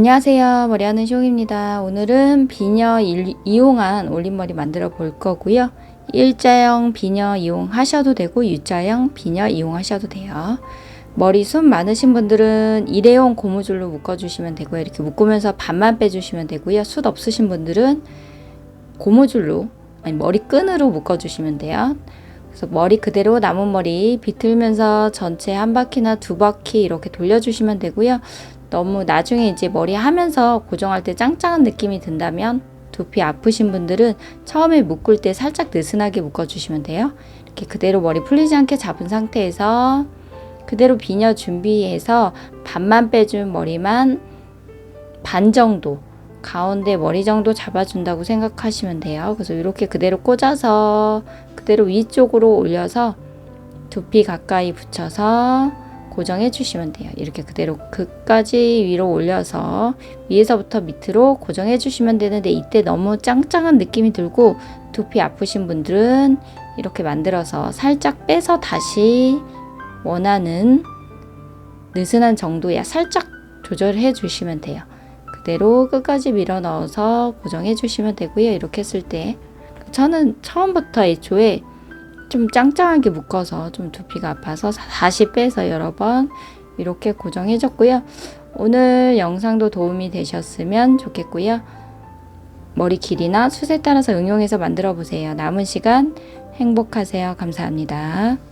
안녕하세요. 머리하는 쇼입니다. 오늘은 비녀 일- 이용한 올림머리 만들어 볼 거고요. 일자형 비녀 이용하셔도 되고 U자형 비녀 이용하셔도 돼요. 머리 숱 많으신 분들은 일회용 고무줄로 묶어주시면 되고요. 이렇게 묶으면서 반만 빼주시면 되고요. 숱 없으신 분들은 고무줄로 아니 머리끈으로 묶어주시면 돼요. 그래서 머리 그대로 남은 머리 비틀면서 전체 한 바퀴나 두 바퀴 이렇게 돌려주시면 되고요. 너무 나중에 이제 머리 하면서 고정할 때 짱짱한 느낌이 든다면 두피 아프신 분들은 처음에 묶을 때 살짝 느슨하게 묶어주시면 돼요. 이렇게 그대로 머리 풀리지 않게 잡은 상태에서 그대로 비녀 준비해서 반만 빼준 머리만 반 정도 가운데 머리 정도 잡아준다고 생각하시면 돼요. 그래서 이렇게 그대로 꽂아서 그대로 위쪽으로 올려서 두피 가까이 붙여서 고정해 주시면 돼요. 이렇게 그대로 끝까지 위로 올려서 위에서부터 밑으로 고정해 주시면 되는데 이때 너무 짱짱한 느낌이 들고 두피 아프신 분들은 이렇게 만들어서 살짝 빼서 다시 원하는 느슨한 정도야 살짝 조절해 주시면 돼요. 그대로 끝까지 밀어 넣어서 고정해 주시면 되고요. 이렇게 했을 때 저는 처음부터 애초에 좀 짱짱하게 묶어서 좀 두피가 아파서 다시 빼서 여러 번 이렇게 고정해 줬고요. 오늘 영상도 도움이 되셨으면 좋겠고요. 머리 길이나 숱에 따라서 응용해서 만들어 보세요. 남은 시간 행복하세요. 감사합니다.